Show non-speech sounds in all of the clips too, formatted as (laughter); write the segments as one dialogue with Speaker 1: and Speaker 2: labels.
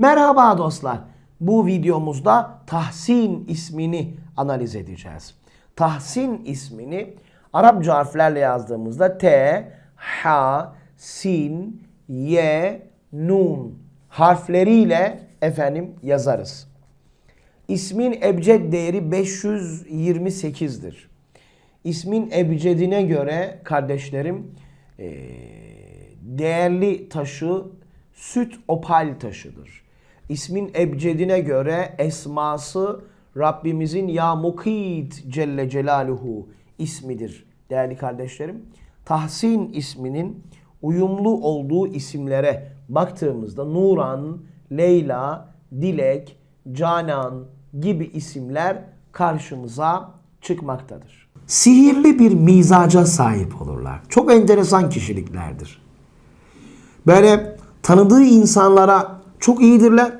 Speaker 1: Merhaba dostlar. Bu videomuzda Tahsin ismini analiz edeceğiz. Tahsin ismini Arapça harflerle yazdığımızda T, H, Sin, Y, Nun harfleriyle efendim yazarız. İsmin ebced değeri 528'dir. İsmin ebcedine göre kardeşlerim değerli taşı süt opal taşıdır. İsmin ebcedine göre esması Rabbimizin Ya Mukit Celle Celaluhu ismidir değerli kardeşlerim. Tahsin isminin uyumlu olduğu isimlere baktığımızda Nuran, Leyla, Dilek, Canan gibi isimler karşımıza çıkmaktadır. Sihirli bir mizaca sahip olurlar. Çok enteresan kişiliklerdir. Böyle tanıdığı insanlara çok iyidirler.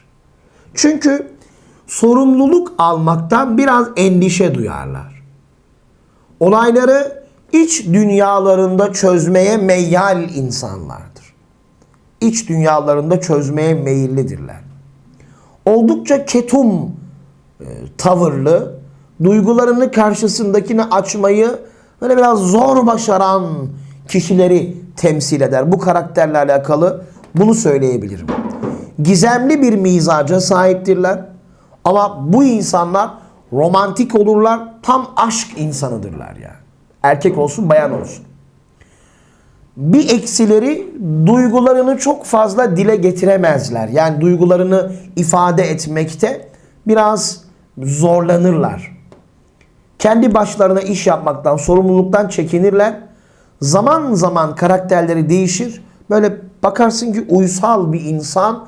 Speaker 1: Çünkü sorumluluk almaktan biraz endişe duyarlar. Olayları iç dünyalarında çözmeye meyyal insanlardır. İç dünyalarında çözmeye meyillidirler. Oldukça ketum e, tavırlı, duygularını karşısındakini açmayı böyle biraz zor başaran kişileri temsil eder. Bu karakterle alakalı bunu söyleyebilirim. Gizemli bir mizaca sahiptirler. Ama bu insanlar romantik olurlar. Tam aşk insanıdırlar yani. Erkek olsun bayan olsun. Bir eksileri duygularını çok fazla dile getiremezler. Yani duygularını ifade etmekte biraz zorlanırlar. Kendi başlarına iş yapmaktan, sorumluluktan çekinirler. Zaman zaman karakterleri değişir. Böyle bakarsın ki uysal bir insan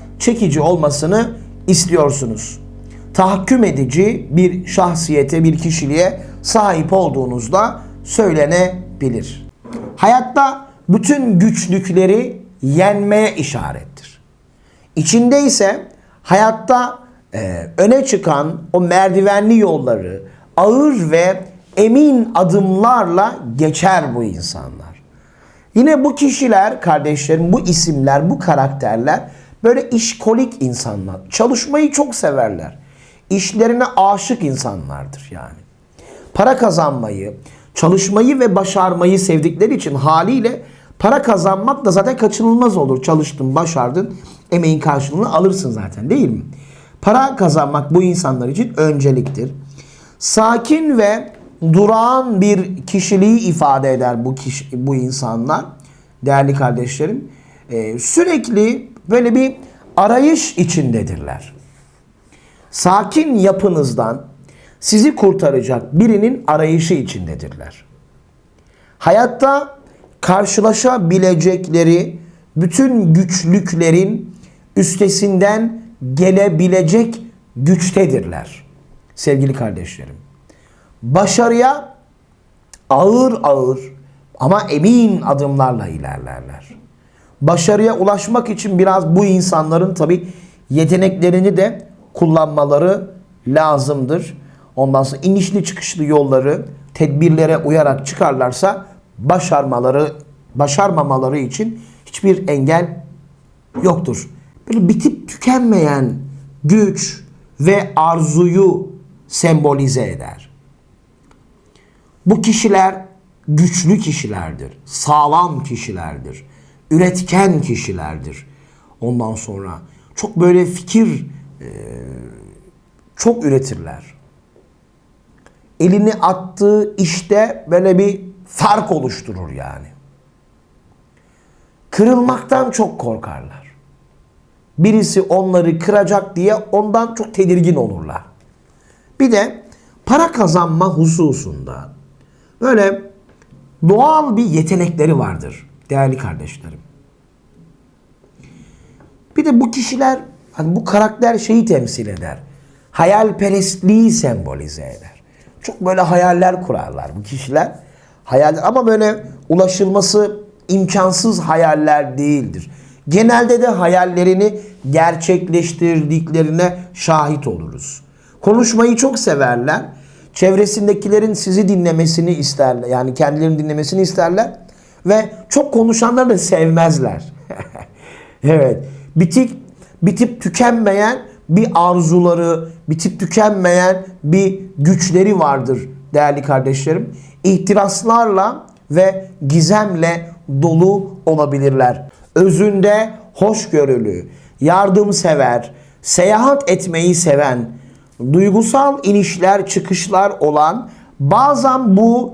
Speaker 1: çekici olmasını istiyorsunuz. Tahakküm edici bir şahsiyete, bir kişiliğe sahip olduğunuzda söylenebilir. Hayatta bütün güçlükleri yenmeye işarettir. İçinde ise hayatta e, öne çıkan o merdivenli yolları ağır ve emin adımlarla geçer bu insanlar. Yine bu kişiler kardeşlerim, bu isimler, bu karakterler böyle işkolik insanlar. Çalışmayı çok severler. İşlerine aşık insanlardır yani. Para kazanmayı, çalışmayı ve başarmayı sevdikleri için haliyle para kazanmak da zaten kaçınılmaz olur. Çalıştın, başardın, emeğin karşılığını alırsın zaten değil mi? Para kazanmak bu insanlar için önceliktir. Sakin ve durağan bir kişiliği ifade eder bu kişi, bu insanlar değerli kardeşlerim. Sürekli böyle bir arayış içindedirler. sakin yapınızdan sizi kurtaracak birinin arayışı içindedirler. Hayatta karşılaşabilecekleri bütün güçlüklerin üstesinden gelebilecek güçtedirler. Sevgili kardeşlerim. Başarıya ağır ağır ama emin adımlarla ilerlerler. Başarıya ulaşmak için biraz bu insanların tabi yeteneklerini de kullanmaları lazımdır. Ondan sonra inişli çıkışlı yolları tedbirlere uyarak çıkarlarsa başarmaları başarmamaları için hiçbir engel yoktur. Böyle bitip tükenmeyen güç ve arzuyu sembolize eder. Bu kişiler güçlü kişilerdir, sağlam kişilerdir, üretken kişilerdir. Ondan sonra çok böyle fikir e, çok üretirler. Elini attığı işte böyle bir fark oluşturur yani. Kırılmaktan çok korkarlar. Birisi onları kıracak diye ondan çok tedirgin olurlar. Bir de para kazanma hususunda böyle doğal bir yetenekleri vardır değerli kardeşlerim. Bir de bu kişiler hani bu karakter şeyi temsil eder. Hayalperestliği sembolize eder. Çok böyle hayaller kurarlar bu kişiler. Hayal ama böyle ulaşılması imkansız hayaller değildir. Genelde de hayallerini gerçekleştirdiklerine şahit oluruz. Konuşmayı çok severler. Çevresindekilerin sizi dinlemesini isterler. Yani kendilerini dinlemesini isterler. Ve çok konuşanları da sevmezler. (laughs) evet. Bitik, bitip tükenmeyen bir arzuları, bitip tükenmeyen bir güçleri vardır değerli kardeşlerim. İhtiraslarla ve gizemle dolu olabilirler. Özünde hoşgörülü, yardımsever, seyahat etmeyi seven, duygusal inişler çıkışlar olan bazen bu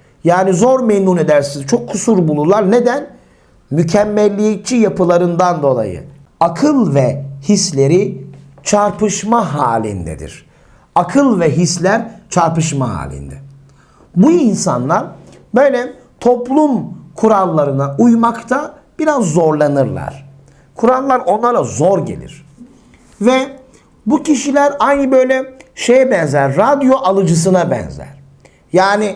Speaker 1: Yani zor memnun edersiniz. Çok kusur bulurlar. Neden? Mükemmelliyetçi yapılarından dolayı. Akıl ve hisleri çarpışma halindedir. Akıl ve hisler çarpışma halinde. Bu insanlar böyle toplum kurallarına uymakta biraz zorlanırlar. Kurallar onlara zor gelir. Ve bu kişiler aynı böyle şeye benzer, radyo alıcısına benzer. Yani